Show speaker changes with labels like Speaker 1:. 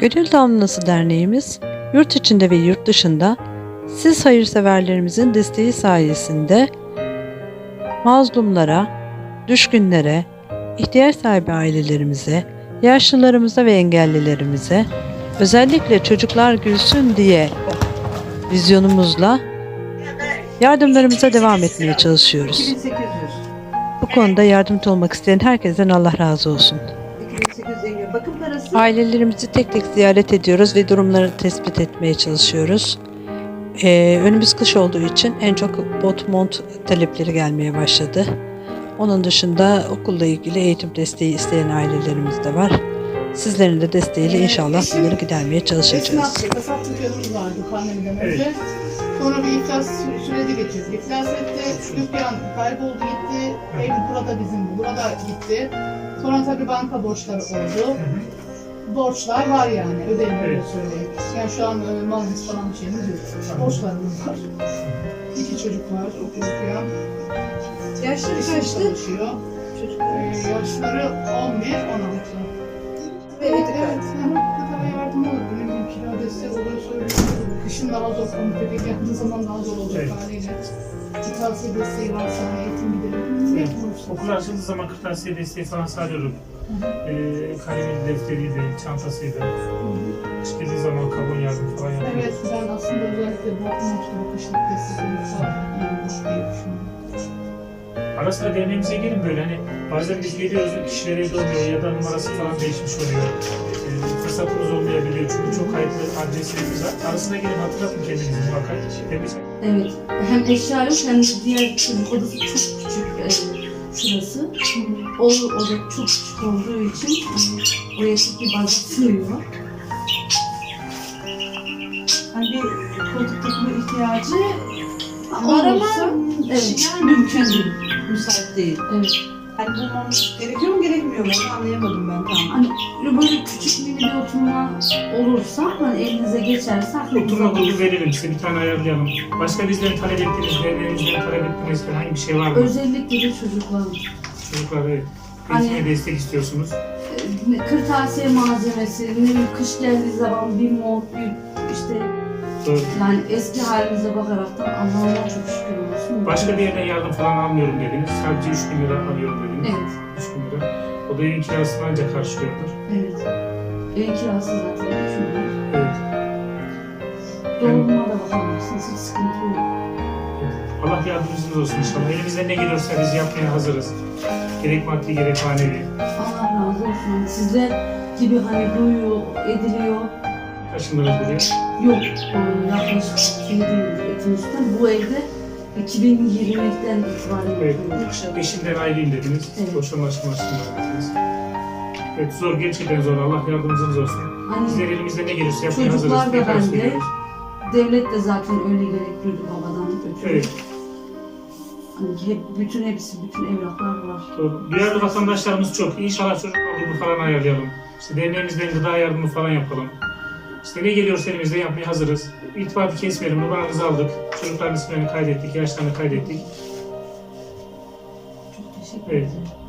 Speaker 1: Gönül Damlası Derneğimiz yurt içinde ve yurt dışında siz hayırseverlerimizin desteği sayesinde mazlumlara, düşkünlere, ihtiyaç sahibi ailelerimize, yaşlılarımıza ve engellilerimize özellikle çocuklar gülsün diye vizyonumuzla yardımlarımıza devam etmeye çalışıyoruz.
Speaker 2: 2800.
Speaker 1: Bu konuda yardımcı olmak isteyen herkesten Allah razı olsun.
Speaker 2: 2800 deniyor. Bakım parası.
Speaker 1: Ailelerimizi tek tek ziyaret ediyoruz ve durumları tespit etmeye çalışıyoruz. Ee, önümüz kış olduğu için en çok bot mont talepleri gelmeye başladı. Onun dışında okulla ilgili eğitim desteği isteyen ailelerimiz de var. Sizlerin de desteğiyle inşallah bunları gidermeye çalışacağız.
Speaker 3: Esnaf, kasap dükkanımız vardı pandemiden önce. Sonra bir iflas sü- süreci geçirdik. İflas etti, dükkan kayboldu gitti, ev burada bizim, burada gitti. Sonra tabii banka borçları oldu. Borçlar var yani, ödeyim öyle söyleyeyim. Yani şu an e, malımız falan bir şeyimiz yok. Borçlarımız var. İki çocuk var, okul okuyan.
Speaker 2: Yaşları
Speaker 3: Eşim
Speaker 2: kaçtı?
Speaker 3: çalışıyor.
Speaker 2: Çocuk.
Speaker 3: Ee, yaşları 11, 16.
Speaker 2: Evet,
Speaker 3: Evet, evet. Kadına yardım olur. Ne bileyim kira olur söylüyorum. Kışın daha zor, komut bebek yaptığı zaman daha zor olacak
Speaker 4: Evet.
Speaker 3: haliyle. Kırtasiye desteği varsa, eğitim giderim.
Speaker 4: Okul açıldığı zaman kırtasiye desteği falan sağlıyorum. Ee, kalemiydi, defteriydi, çantasıydı. Kış girdiği zaman kavun yardım falan yapıyorum.
Speaker 3: Evet, ben aslında özellikle bu bu kışlık destek olursa iyi olur diye düşünüyorum.
Speaker 4: Ara sıra derneğimize gelin böyle hani bazen biz geliyoruz kişiler evde olmuyor ya da numarası falan değişmiş oluyor. Ee, fırsatımız olmayabiliyor çünkü çok kayıtlı adreslerimiz var. Arasına gelin hatırlatın kendinizi muhakkak.
Speaker 5: Evet. Hem eşya yok hem diğer çocuk odası çok küçük e, şurası. O oda çok küçük olduğu için e, oraya tek bir baca sığıyor.
Speaker 2: Hani bir koltuk takımı ihtiyacı
Speaker 5: Var ama evet.
Speaker 2: yani mümkün değil. Müsait değil.
Speaker 5: Evet.
Speaker 2: Hani bulmamız gerekiyor mu gerekmiyor mu? Onu anlayamadım ben tam.
Speaker 5: Hani böyle küçük mini bir oturma olursa hani elinize geçerse aklınıza
Speaker 4: Oturma
Speaker 5: bulur.
Speaker 4: verelim size bir tane ayarlayalım. Başka bizden talep ettiğiniz, derneğimizden talep ettiğiniz herhangi bir şey var mı?
Speaker 5: Özellikle de çocuklar.
Speaker 4: Çocuklar evet.
Speaker 5: Hani-
Speaker 4: Eğitime destek istiyorsunuz.
Speaker 5: e, Kırtasiye malzemesi, ne bileyim kış geldiği zaman bir mont, bir işte
Speaker 4: Doğru.
Speaker 5: yani eski halimize bakaraktan Allah'ıma çok şükür olsun.
Speaker 4: Başka bir yerden yardım falan almıyorum dediniz. Sadece 3 bin lira alıyorum dediniz.
Speaker 5: Evet.
Speaker 4: 3 bin lira. O da evin kirasını ancak karşılıyordur.
Speaker 5: Evet. Ev kirası zaten düşünüyorum.
Speaker 4: Evet.
Speaker 5: Dolabıma da bakamazsınız. Hiç sıkıntı yok.
Speaker 4: Allah yardımcınız olsun inşallah. Elimizden ne geliyorsa biz yapmaya hazırız. Gerek maddi gerek manevi.
Speaker 5: Allah razı olsun. Sizler gibi hani duyuyor, ediliyor.
Speaker 4: Taşındınız buraya.
Speaker 5: Yok. Yaklaşık 7 yıldır etimizden. Bu evde 2020'den itibaren
Speaker 4: Evet.
Speaker 5: oturuyoruz.
Speaker 4: Eşimden ayrıyım dediniz.
Speaker 5: Evet.
Speaker 4: Boşanma aşamasında dediniz. Evet zor, gerçekten zor. Allah yardımcınız olsun.
Speaker 5: Hani
Speaker 4: elimizden ne geliyorsa yapmaya
Speaker 5: Çocuklar
Speaker 4: hazırız.
Speaker 5: da
Speaker 4: Tekrar
Speaker 5: bende. devlet de zaten öyle gerektiriyordu babadan ötürü.
Speaker 4: Evet.
Speaker 5: Hani hep, bütün hepsi, bütün evlatlar var.
Speaker 4: Doğru. Duyarlı vatandaşlarımız çok. İnşallah çocuk grubu falan ayarlayalım. İşte derneğimizden gıda yardımı falan yapalım. İşte ne geliyorsa elimizde yapmaya hazırız. İrtibatı kesmeyelim. Numaranızı aldık. Çocukların isimlerini kaydettik. Yaşlarını kaydettik.
Speaker 5: Çok teşekkür
Speaker 4: Evet.
Speaker 5: ederim.